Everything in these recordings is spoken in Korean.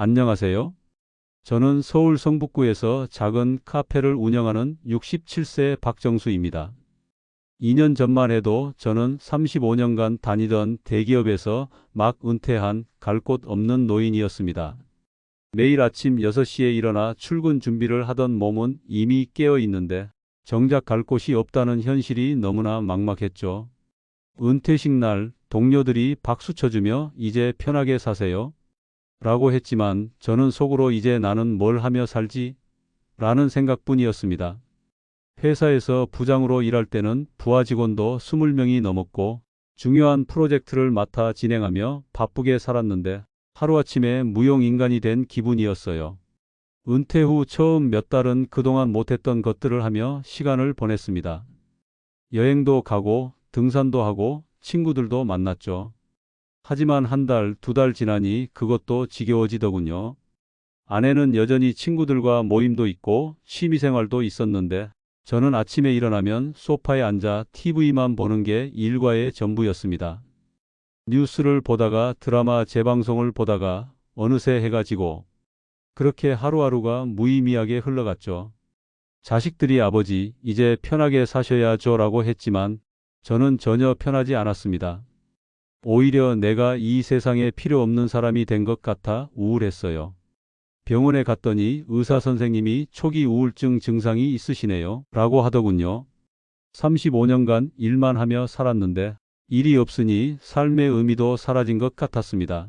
안녕하세요. 저는 서울 성북구에서 작은 카페를 운영하는 67세 박정수입니다. 2년 전만 해도 저는 35년간 다니던 대기업에서 막 은퇴한 갈 곳 없는 노인이었습니다. 매일 아침 6시에 일어나 출근 준비를 하던 몸은 이미 깨어 있는데 정작 갈 곳이 없다는 현실이 너무나 막막했죠. 은퇴식 날 동료들이 박수 쳐주며 이제 편하게 사세요. 라고 했지만 저는 속으로 이제 나는 뭘 하며 살지? 라는 생각뿐이었습니다. 회사에서 부장으로 일할 때는 부하 직원도 20명이 넘었고 중요한 프로젝트를 맡아 진행하며 바쁘게 살았는데 하루아침에 무용인간이 된 기분이었어요. 은퇴 후 처음 몇 달은 그동안 못했던 것들을 하며 시간을 보냈습니다. 여행도 가고 등산도 하고 친구들도 만났죠. 하지만 한 달, 두 달 지나니 그것도 지겨워지더군요. 아내는 여전히 친구들과 모임도 있고 취미생활도 있었는데 저는 아침에 일어나면 소파에 앉아 TV만 보는 게 일과의 전부였습니다. 뉴스를 보다가 드라마 재방송을 보다가 어느새 해가 지고 그렇게 하루하루가 무의미하게 흘러갔죠. 자식들이 아버지, 이제 편하게 사셔야죠 라고 했지만 저는 전혀 편하지 않았습니다. 오히려 내가 이 세상에 필요 없는 사람이 된 것 같아 우울했어요. 병원에 갔더니 의사 선생님이 초기 우울증 증상이 있으시네요. 라고 하더군요. 35년간 일만 하며 살았는데 일이 없으니 삶의 의미도 사라진 것 같았습니다.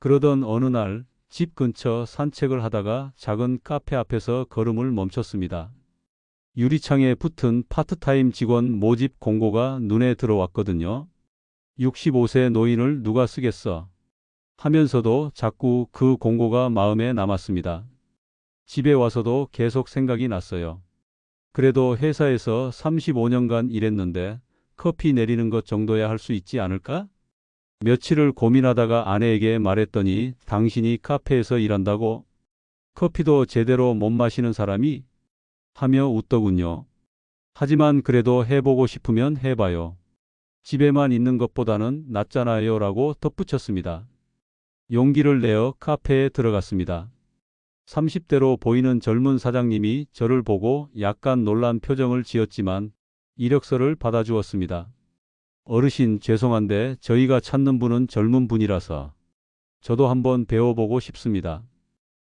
그러던 어느 날 집 근처 산책을 하다가 작은 카페 앞에서 걸음을 멈췄습니다. 유리창에 붙은 파트타임 직원 모집 공고가 눈에 들어왔거든요. 65세 노인을 누가 쓰겠어? 하면서도 자꾸 그 공고가 마음에 남았습니다. 집에 와서도 계속 생각이 났어요. 그래도 회사에서 35년간 일했는데 커피 내리는 것 정도야 할 수 있지 않을까? 며칠을 고민하다가 아내에게 말했더니 당신이 카페에서 일한다고? 커피도 제대로 못 마시는 사람이? 하며 웃더군요. 하지만 그래도 해보고 싶으면 해봐요. 집에만 있는 것보다는 낫잖아요 라고 덧붙였습니다. 용기를 내어 카페에 들어갔습니다. 30대로 보이는 젊은 사장님이 저를 보고 약간 놀란 표정을 지었지만 이력서를 받아주었습니다. 어르신 죄송한데 저희가 찾는 분은 젊은 분이라서 저도 한번 배워보고 싶습니다.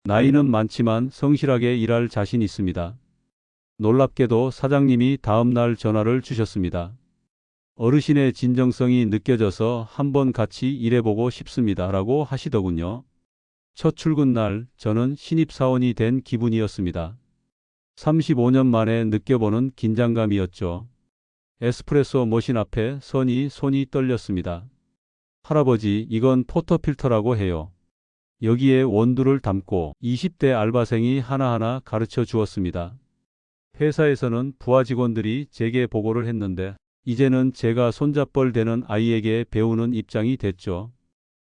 나이는 많지만 성실하게 일할 자신 있습니다. 놀랍게도 사장님이 다음날 전화를 주셨습니다. 어르신의 진정성이 느껴져서 한번 같이 일해보고 싶습니다. 라고 하시더군요. 첫 출근 날 저는 신입사원이 된 기분이었습니다. 35년 만에 느껴보는 긴장감이었죠. 에스프레소 머신 앞에 선이 손이 떨렸습니다. 할아버지, 이건 포터필터라고 해요. 여기에 원두를 담고 20대 알바생이 하나하나 가르쳐 주었습니다. 회사에서는 부하 직원들이 제게 보고를 했는데 이제는 제가 손잡벌 되는 아이에게 배우는 입장이 됐죠.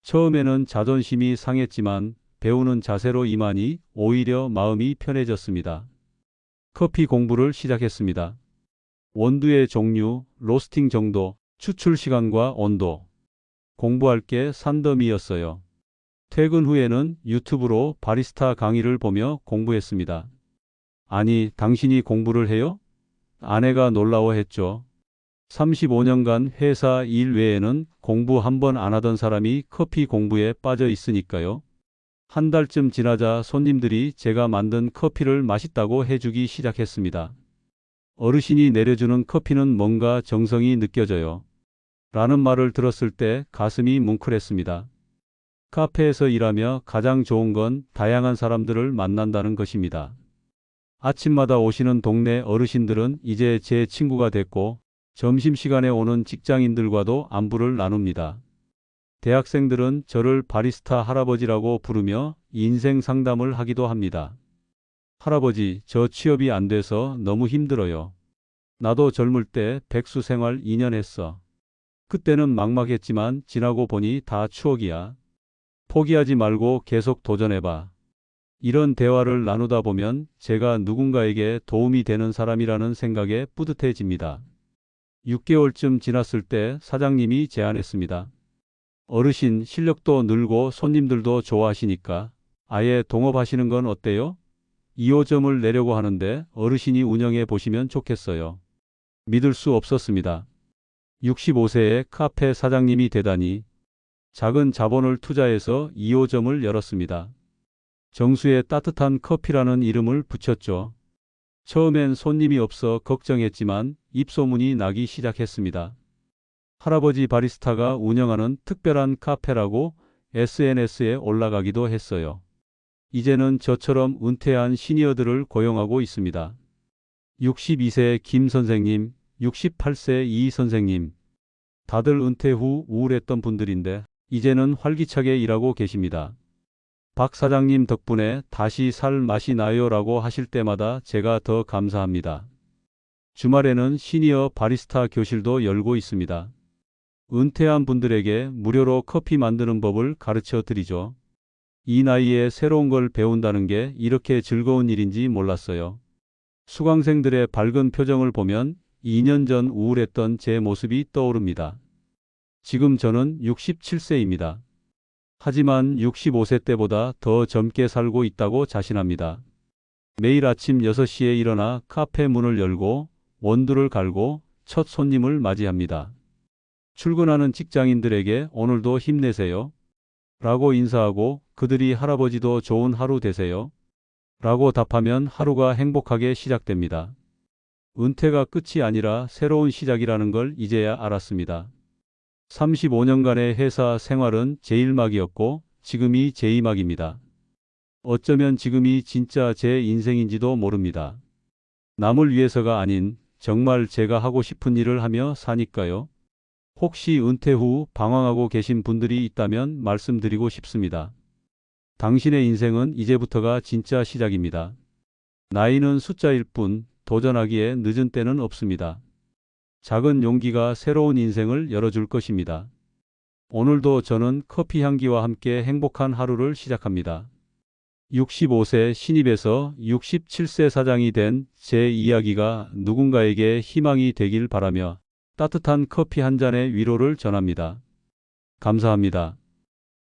처음에는 자존심이 상했지만 배우는 자세로 임하니 오히려 마음이 편해졌습니다. 커피 공부를 시작했습니다. 원두의 종류, 로스팅 정도, 추출 시간과 온도. 공부할 게 산더미였어요. 퇴근 후에는 유튜브로 바리스타 강의를 보며 공부했습니다. 아니, 당신이 공부를 해요? 아내가 놀라워했죠. 35년간 회사 일 외에는 공부 한 번 안 하던 사람이 커피 공부에 빠져 있으니까요. 한 달쯤 지나자 손님들이 제가 만든 커피를 맛있다고 해주기 시작했습니다. 어르신이 내려주는 커피는 뭔가 정성이 느껴져요. 라는 말을 들었을 때 가슴이 뭉클했습니다. 카페에서 일하며 가장 좋은 건 다양한 사람들을 만난다는 것입니다. 아침마다 오시는 동네 어르신들은 이제 제 친구가 됐고 점심시간에 오는 직장인들과도 안부를 나눕니다. 대학생들은 저를 바리스타 할아버지라고 부르며 인생 상담을 하기도 합니다. 할아버지, 저 취업이 안 돼서 너무 힘들어요. 나도 젊을 때 백수 생활 2년 했어. 그때는 막막했지만 지나고 보니 다 추억이야. 포기하지 말고 계속 도전해봐. 이런 대화를 나누다 보면 제가 누군가에게 도움이 되는 사람이라는 생각에 뿌듯해집니다. 6개월쯤 지났을 때 사장님이 제안했습니다. 어르신 실력도 늘고 손님들도 좋아하시니까 아예 동업하시는 건 어때요? 2호점을 내려고 하는데 어르신이 운영해 보시면 좋겠어요. 믿을 수 없었습니다. 65세의 카페 사장님이 되다니 작은 자본을 투자해서 2호점을 열었습니다. 정수의 따뜻한 커피라는 이름을 붙였죠. 처음엔 손님이 없어 걱정했지만 입소문이 나기 시작했습니다. 할아버지 바리스타가 운영하는 특별한 카페라고 SNS에 올라가기도 했어요. 이제는 저처럼 은퇴한 시니어들을 고용하고 있습니다. 62세 김 선생님, 68세 이 선생님. 다들 은퇴 후 우울했던 분들인데 이제는 활기차게 일하고 계십니다. 박 사장님 덕분에 다시 살 맛이 나요 라고 하실 때마다 제가 더 감사합니다. 주말에는 시니어 바리스타 교실도 열고 있습니다. 은퇴한 분들에게 무료로 커피 만드는 법을 가르쳐 드리죠. 이 나이에 새로운 걸 배운다는 게 이렇게 즐거운 일인지 몰랐어요. 수강생들의 밝은 표정을 보면 2년 전 우울했던 제 모습이 떠오릅니다. 지금 저는 67세입니다. 하지만 65세 때보다 더 젊게 살고 있다고 자신합니다. 매일 아침 6시에 일어나 카페 문을 열고 원두를 갈고 첫 손님을 맞이합니다. 출근하는 직장인들에게 오늘도 힘내세요. 라고 인사하고 그들이 할아버지도 좋은 하루 되세요. 라고 답하면 하루가 행복하게 시작됩니다. 은퇴가 끝이 아니라 새로운 시작이라는 걸 이제야 알았습니다. 35년간의 회사 생활은 제1막이었고 지금이 제2막입니다. 어쩌면 지금이 진짜 제 인생인지도 모릅니다. 남을 위해서가 아닌 정말 제가 하고 싶은 일을 하며 사니까요. 혹시 은퇴 후 방황하고 계신 분들이 있다면 말씀드리고 싶습니다. 당신의 인생은 이제부터가 진짜 시작입니다. 나이는 숫자일 뿐 도전하기에 늦은 때는 없습니다. 작은 용기가 새로운 인생을 열어줄 것입니다. 오늘도 저는 커피 향기와 함께 행복한 하루를 시작합니다. 65세 신입에서 67세 사장이 된 제 이야기가 누군가에게 희망이 되길 바라며 따뜻한 커피 한 잔의 위로를 전합니다. 감사합니다.